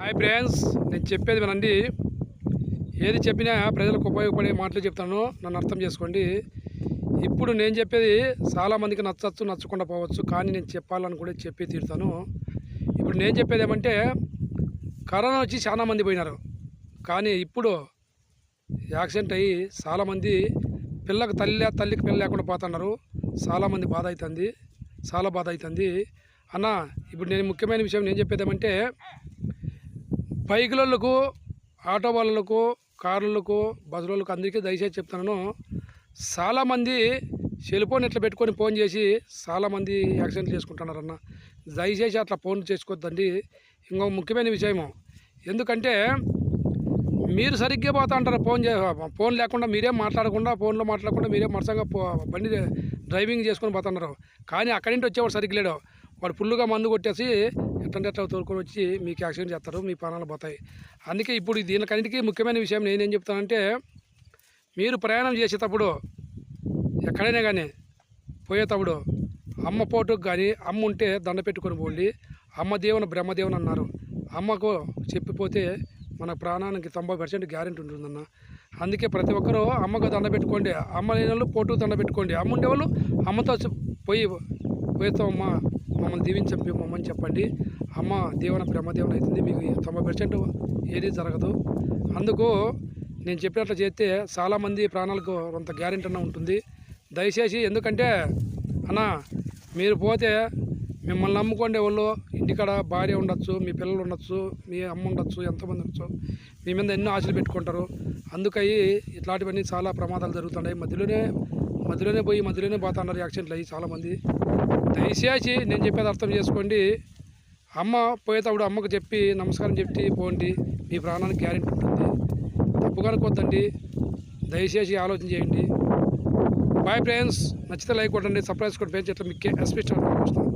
Hi friends నేను చెప్పేది వినండి. ఏది చెప్పినా ప్రజలకు ఉపయోగపడే మాటలు చెప్తాను. నన్ను అర్థం చేసుకోండి. ఇప్పుడు నేను చెప్పేది చాలామందికి నచ్చచ్చు నచ్చకుండా పోవచ్చు. కానీ నేను చెప్పాలని కూడా చెప్పి తీరుతాను. ఇప్పుడు నేను చెప్పేది ఏమంటే కరోనా వచ్చి చాలా మంది పోయినారు. కానీ ఇప్పుడు యాక్సిడెంట్ అయ్యి చాలామంది పిల్లకు తల్లి తల్లికి పిల్ల లేకుండా పోతున్నారు. చాలామంది బాధ అవుతుంది చాలా బాధ అవుతుంది అన్న ఇప్పుడు నేను ముఖ్యమైన విషయం నేను చెప్పేది ఏమంటే బైకులకు ఆటో వాళ్ళకు కార్లకు బస్సులకు అందరికీ దయచేసి చెప్తున్నాను. చాలామంది సెల్ ఫోన్ ఇట్లా పెట్టుకొని ఫోన్ చేసి చాలామంది యాక్సిడెంట్ చేసుకుంటున్నారన్న. దయచేసి అట్లా ఫోన్ చేసుకోవద్దండి. ఇంకో ముఖ్యమైన విషయము ఎందుకంటే మీరు సరిగ్గా పోతా అంటారు ఫోన్ చే ఫోన్ లేకుండా మీరేం మాట్లాడకుండా ఫోన్లో మాట్లాడకుండా మీరేం మరసంగా పో బండి డ్రైవింగ్ చేసుకొని పోతున్నారు. కానీ అక్కడి నుంచి వచ్చేవాడు సరిగ్గా లేడు. వాడు ఫుల్గా మందు కొట్టేసి ఎట్లంటే ఎట్లా తోలుకొని వచ్చి మీకు యాక్సిడెంట్ చేస్తారు మీ ప్రాణాలు పోతాయి. అందుకే ఇప్పుడు దీనికన్నిటికీ ముఖ్యమైన విషయం నేనేం చెప్తానంటే మీరు ప్రయాణం చేసేటప్పుడు ఎక్కడైనా కానీ పోయేటప్పుడు అమ్మ పోటుకు కానీ అమ్మ ఉంటే దండ పెట్టుకొని పోండి. అమ్మ దేవుని బ్రహ్మదేవుని అన్నారు. అమ్మకు చెప్పిపోతే మన ప్రాణానికి తొంభై పర్సెంట్ గ్యారెంటీ ఉంటుందన్న. అందుకే ప్రతి ఒక్కరూ అమ్మకు దండ పెట్టుకోండి. అమ్మ లేని వాళ్ళు పోటుకు దండ పెట్టుకోండి. అమ్మ ఉండేవాళ్ళు అమ్మతో పోయి పోయితో అమ్మ మమ్మల్ని దీవించండి మమ్మల్ని చెప్పండి. అమ్మ దేవుని బ్రహ్మదేవుని అవుతుంది. మీకు తొంభై పర్సెంట్ ఏది జరగదు. అందుకు నేను చెప్పినట్లు చేస్తే చాలామంది ప్రాణాలకు కొంత గ్యారెంటీ అన్న ఉంటుంది. దయచేసి ఎందుకంటే అన్న మీరు పోతే మిమ్మల్ని నమ్ముకోండి వాళ్ళు ఇంటికాడ భార్య ఉండొచ్చు మీ పిల్లలు ఉండొచ్చు మీ అమ్మ ఉండొచ్చు ఎంతమంది ఉండొచ్చు. మీ మీద ఎన్నో ఆశలు పెట్టుకుంటారు. అందుకయి ఇట్లాంటివన్నీ చాలా ప్రమాదాలు జరుగుతున్నాయి. మధ్యలోనే మధ్యలోనే పోయి మధ్యలోనే పోతున్నారు యాక్సిడెంట్లు అయ్యి చాలామంది. దయచేసి నేను చెప్పేది అర్థం చేసుకోండి. అమ్మ పోయేటప్పుడు అమ్మకు చెప్పి నమస్కారం చెప్పి పోండి. మీ ప్రాణానికి గ్యారెంటీ ఉంటుంది. తప్పుగా అనుకోద్దండి దయచేసి ఆలోచన చేయండి. బాయ్ ఫ్రెండ్స్ నచ్చితే లైక్ కొట్టండి. సర్ప్రైజ్ కొట్టి ఫ్రెండ్స్ ఇట్లా మీకు ఎస్పీ స్టార్